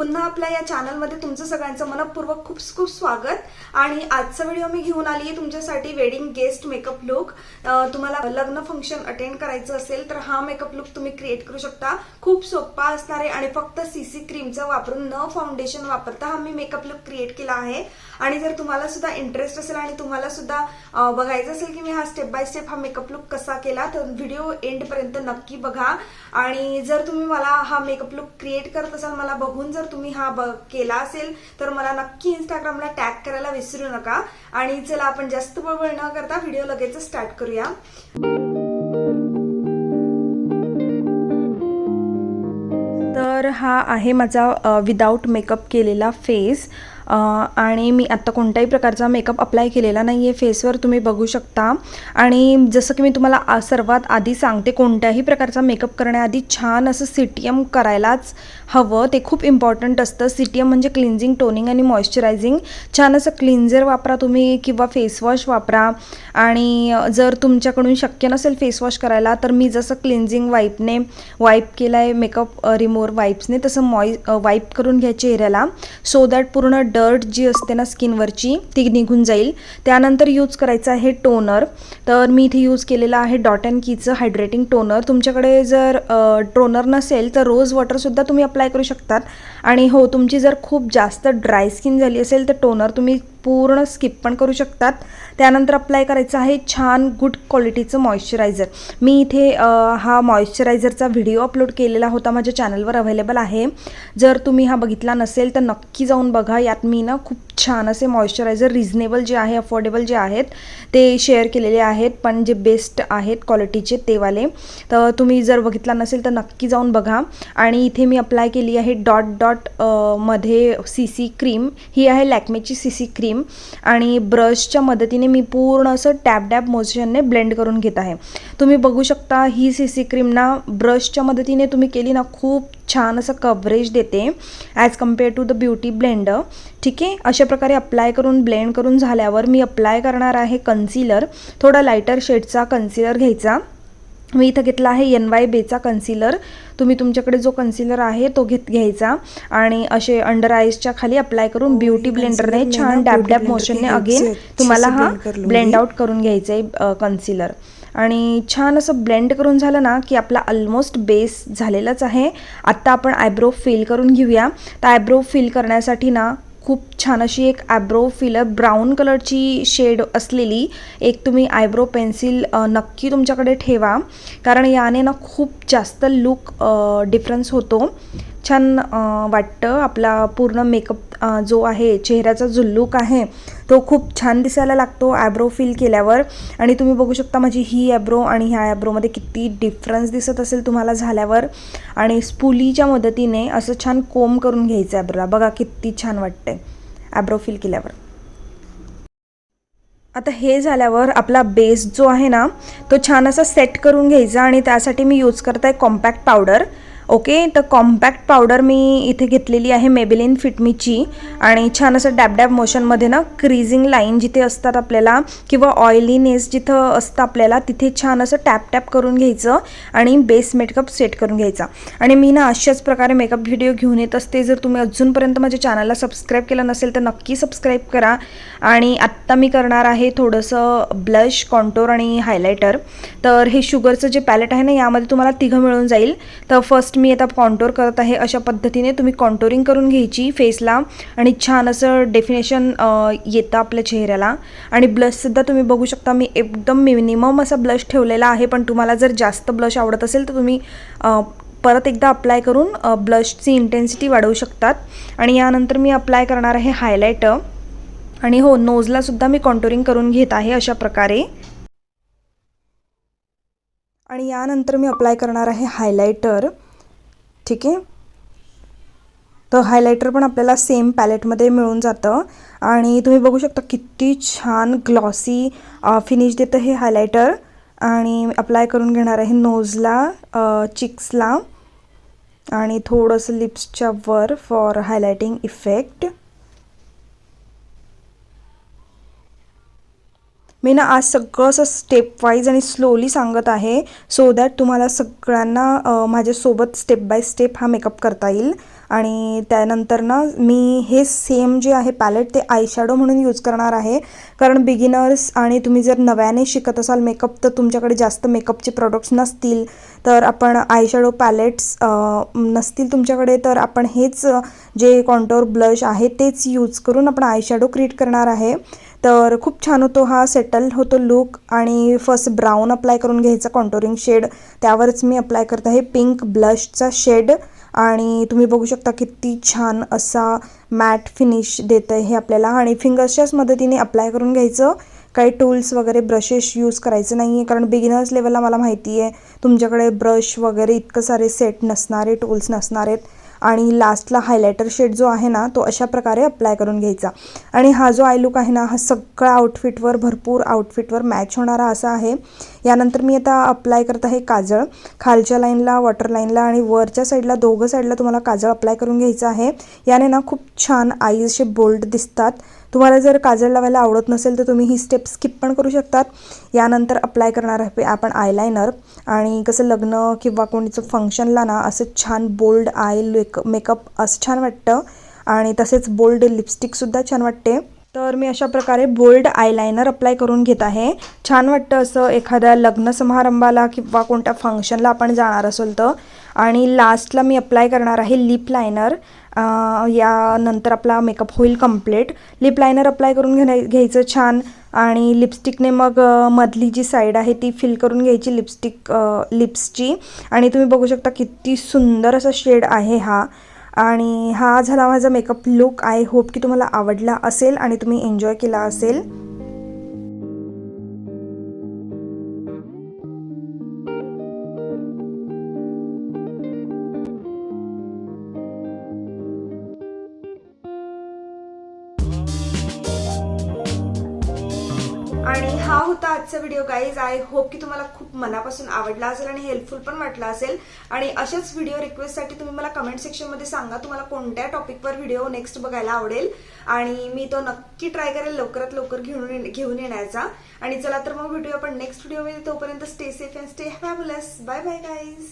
पुन्हा आपल्या या चॅनलमध्ये तुमचं सगळ्यांचं मनपूर्वक खूप खूप स्वागत. आणि आजचा व्हिडिओ मी घेऊन आली आहे तुमच्यासाठी वेडिंग गेस्ट मेकअप लुक तुम्हाला लग्न फंक्शन अटेंड करायचं असेल तर हा मेकअप लुक तुम्ही क्रिएट करू शकता. खूप सोपा असणार आहे आणि फक्त सीसी क्रीमचा वापरून न फाउंडेशन वापरता हा मी मेकअप लुक क्रिएट केला आहे. आणि जर तुम्हाला सुद्धा इंटरेस्ट असेल आणि तुम्हाला सुद्धा बघायचं असेल की मी हा स्टेप बाय स्टेप हा मेकअप लुक कसा केला तर व्हिडिओ एंडपर्यंत नक्की बघा. आणि जर तुम्ही मला हा मेकअप लुक क्रिएट करत असाल मला बघून जर तुम्ही हा केला असेल तर मला नक्की इंस्टाग्रामला टॅग करायला विसरू नका. आणि चला आपण जास्त बळबळ न करता व्हिडिओ लगेच स्टार्ट करूया. तर हा आहे माझा विदाऊट मेकअप केलेला फेस आणि मी आत्ता कोणत्याही प्रकारचा मेकअप अप्लाय केलेला नाही आहे फेसवर तुम्ही बघू शकता. आणि जसं की मी तुम्हाला आ- सर्वात आधी सांगते कोणत्याही प्रकारचा मेकअप करण्याआधी छान असं सी टी एम करायलाच हवं. ते खूप इम्पॉर्टंट असतं. सी टी एम म्हणजे क्लिन्झिंग टोनिंग आणि मॉइश्चरायझिंग छान असं क्लिन्झर वापरा तुम्ही किंवा फेसवॉश वापरा. आणि जर तुमच्याकडून शक्य नसेल फेसवॉश करायला तर मी जसं क्लिन्झिंग वाईपने वाईप केला आहे मेकअप रिमूव्हर वाईप्सने तसं मॉइ वाईप करून घ्या चेहऱ्याला सो दॅट पूर्ण ड डर्ट जी असते ना स्किनवरची ती निघून जाईल. त्यानंतर यूज करायचं आहे टोनर. तर मी इथे यूज केलेलं आहे डॉट अँड कीचं हायड्रेटिंग टोनर. तुमच्याकडे जर टोनर नसेल तर रोज वॉटरसुद्धा तुम्ही अप्लाय करू शकतात. आणि हो तुमची जर खूप जास्त ड्राय स्किन झाली असेल तर टोनर तुम्ही पूर्ण स्किप पण करू शकतात. त्यानंतर अप्लाय करायचं आहे छान गुड क्वालिटीचं मॉइश्चरायझर मी इथे हा मॉइश्चरायझरचा व्हिडिओ अपलोड केलेला होता माझ्या चॅनलवर अवेलेबल आहे. जर तुम्ही हा बघितला नसेल तर नक्की जाऊन बघा. यात मी ना खूप छान असे मॉइश्चरायझर रिझनेबल जे आहे अफोर्डेबल जे आहेत ते शेअर केलेले आहेत. पण जे बेस्ट आहेत क्वालिटीचे ते वाले तर तुम्ही जर बघितला नसेल तर नक्की जाऊन बघा. आणि इथे मी अप्लाय केली आहे डॉट डॉटमध्ये सी सी क्रीम ही आहे लॅक्मेची सी सी क्रीम आणि ब्रशच्या मदतीने मी पूर्ण असं टॅप डॅप मोशनने ब्लेंड करून घेत आहे. तुम्ही बघू शकता ही सी सी क्रीम ना ब्रशच्या मदतीने तुम्ही केली ना खूप छान असं कव्हरेज देते as compare to the beauty blender ठीक आहे? अशा प्रकारे अप्लाय करून ब्लेंड करून झाल्यावर मी अप्लाय करणार आहे कन्सिलर थोडा लायटर शेडचा कन्सिलर घ्यायचा. मी इथं घेतला आहे एन वाय बेचा कन्सिलर तुम्ही तुमच्याकडे जो कन्सिलर आहे तो घेत घ्यायचा. आणि असे अंडर आईजच्या खाली अप्लाय करून ब्युटी ब्लेंडरने छान डॅब डॅब मोशनने अगेन तुम्हाला हा ब्लेंड आउट करून घ्यायचा आहे कन्सिलर आणि छान असं ब्लेंड करून झालं ना की आपला ऑलमोस्ट बेस झालेलाच आहे. आत्ता आपण आयब्रो फिल करून घेऊया. तर आयब्रो फिल करण्यासाठी ना खूप छान अशी एक आयब्रो फिलर ब्राऊन कलरची शेड असलेली एक तुम्ही आयब्रो पेन्सिल नक्की तुमच्याकडे ठेवा. कारण याने ना खूप जास्त लुक डिफरन्स होतो. छान वाटतं. आपला पूर्ण मेकअप जो आहे चेहऱ्याचा जो लुक आहे तो खूप छान दिसायला लागतो आयब्रो फिल केल्यावर. आणि तुम्ही बघू शकता माझी ही आयब्रो आणि ह्या आयब्रोमध्ये किती डिफरन्स दिसत असेल तुम्हाला झाल्यावर. आणि स्पुलीच्या मदतीने असं छान कोम करून घ्यायचं आयब्रोला बघा किती छान वाटतंय आयब्रो फिल केल्यावर. आता हे झाल्यावर आपला बेस जो आहे ना तो छान असा सेट करून घ्यायचा आणि त्यासाठी मी यूज करत आहे कॉम्पॅक्ट पावडर ओके? तर कॉम्पॅक्ट पावडर मी इथे घेतलेली आहे मेबिलिन फिटमीची आणि छान असं डॅब डॅब मोशनमध्ये ना क्रीजिंग लाईन जिथे असतात आपल्याला किंवा ऑइलीनेस जिथं असतं आपल्याला तिथे छान असं टॅप टॅप करून घ्यायचं आणि बेस मेकअप सेट करून घ्यायचा. आणि मी ना अशाच प्रकारे मेकअप व्हिडिओ घेऊन येत असते. जर तुम्ही अजूनपर्यंत माझ्या चॅनलला सबस्क्राईब केलं नसेल तर नक्की सबस्क्राईब करा. आणि आत्ता मी करणार आहे थोडंसं ब्लश कॉन्टोर आणि हायलायटर तर हे शुगरचं जे पॅलेट आहे ना यामध्ये तुम्हाला तिघं मिळून जाईल. तर फर्स्ट मी आता कॉन्टोर करत आहे अशा पद्धतीने तुम्ही कॉन्टोरिंग करून घ्यायची फेसला. आणि छान असं डेफिनेशन येतं आपल्या चेहऱ्याला. आणि ब्लशसुद्धा तुम्ही बघू शकता. मी एकदम मिनिमम असा ब्लश ठेवलेला आहे. पण तुम्हाला जर जास्त ब्लश आवडत असेल तर तुम्ही परत एकदा अप्लाय करून ब्लशची इंटेन्सिटी वाढवू शकतात. आणि यानंतर मी अप्लाय करणार आहे हायलायटर आणि हो नोजला सुद्धा मी कॉन्टोरिंग करून घेत आहे अशा प्रकारे. आणि यानंतर मी अप्लाय करणार आहे हायलायटर ठीक आहे? तर हायलायटर पण आपल्याला सेम पॅलेटमध्ये मिळून जातं. आणि तुम्ही बघू शकता किती छान ग्लॉसी फिनिश देतं हे हायलायटर आणि अप्लाय करून घेणार आहे नोजला चिक्सला आणि थोडंसं लिप्सच्या वर फॉर हायलायटिंग इफेक्ट मी ना आज सगळं असं स्टेप वाईज आणि स्लोली सांगत आहे सो दॅट तुम्हाला सगळ्यांना माझ्यासोबत स्टेप बाय स्टेप हा मेकअप करता येईल. आणि त्यानंतर ना मी हे सेम जे आहे पॅलेट ते आयशॅडो म्हणून यूज करणार आहे. कारण बिगिनर्स आणि तुम्ही जर नव्याने शिकत असाल मेकअप तर तुमच्याकडे जास्त मेकअपचे प्रोडक्ट्स नसतील. तर आपण आयशॅडो पॅलेट्स नसतील तुमच्याकडे तर आपण हेच जे कॉन्टोर ब्लश आहे तेच यूज करून आपण आयशॅडो क्रिएट करणार आहे. तर खूप छान होतो हा सेटल होतो लुक आणि फर्स्ट ब्राऊन अप्लाय करून घ्यायचा कॉन्टोरिंग शेड त्यावरच मी अप्लाय करत आहे पिंक ब्लशचा शेड आणि तुम्ही बघू शकता किती छान असा मॅट फिनिश देतं आहे हे आपल्याला. आणि फिंगर्सच्याच मदतीने अप्लाय करून घ्यायचं. काही टूल्स वगैरे ब्रशेस यूज करायचे नाही आहे कारण बिगिनर्स लेवलला मला माहिती आहे तुमच्याकडे ब्रश वगैरे इतकं सारे सेट नसणारे टूल्स नसणार आहेत आणि लास्टला हायलायटर शेड जो आहे ना तो अशा प्रकारे अप्लाय करून घ्यायचा. आणि हा जो आय लुक आहे ना हा सगळ्या आउटफिटवर भरपूर आउटफिटवर मॅच होणारा असा आहे. यानंतर मी आता अप्लाय करत आहे काजळ. खालच्या लाईनला वॉटर लाईनला आणि वरच्या साईडला दोघं साईडला तुम्हाला काजळ अप्लाय करून घ्यायचं आहे. याने ना खूप छान आईज असे बोल्ड दिसतात. तुम्हाला जर काजळ लावायला आवडत नसेल तर तुम्ही ही स्टेप स्किप पण करू शकतात. यानंतर अप्लाय करणार आहे आपण आयलायनर आणि कसं लग्न किंवा कोणीचं फंक्शनला ना असं छान बोल्ड आय लेक मेकअप असं छान वाटतं. आणि तसेच बोल्ड लिपस्टिकसुद्धा छान वाटते. तर मी अशा प्रकारे बोल्ड आयलायनर अप्लाय करून घेत आहे. छान वाटतं असं एखाद्या लग्न समारंभाला किंवा कोणत्या फंक्शनला आपण जाणार असेल तर. आणि लास्टला मी अप्लाय करणार आहे लिप लायनर. यानंतर आपला मेकअप होईल कंप्लीट. लिप लायनर अप्लाय करून घेण्या घ्यायचं छान. आणि लिपस्टिकने मग मधली जी साईड आहे ती फिल करून घ्यायची लिपस्टिक लिप्सची. आणि तुम्ही बघू शकता किती सुंदर असा शेड आहे हा. आणि हा झाला माझा मेकअप लुक आय होप की तुम्हाला आवडला असेल आणि तुम्ही एन्जॉय केला असेल. हा होता आजचा व्हिडिओ गाईज आय होप की तुम्हाला खूप मनापासून आवडला असेल आणि हेल्पफुल पण वाटला असेल. आणि अशाच व्हिडिओ रिक्वेस्टसाठी तुम्ही मला कमेंट सेक्शनमध्ये सांगा तुम्हाला कोणत्या टॉपिकवर व्हिडिओ नेक्स्ट बघायला आवडेल. आणि मी तो नक्की ट्राय करेल लवकरात लवकर घेऊन घेऊन येण्याचा. आणि चला तर मग व्हिडिओ आपण नेक्स्ट व्हिडिओमध्ये तोपर्यंत stay safe and stay fabulous bye bye guys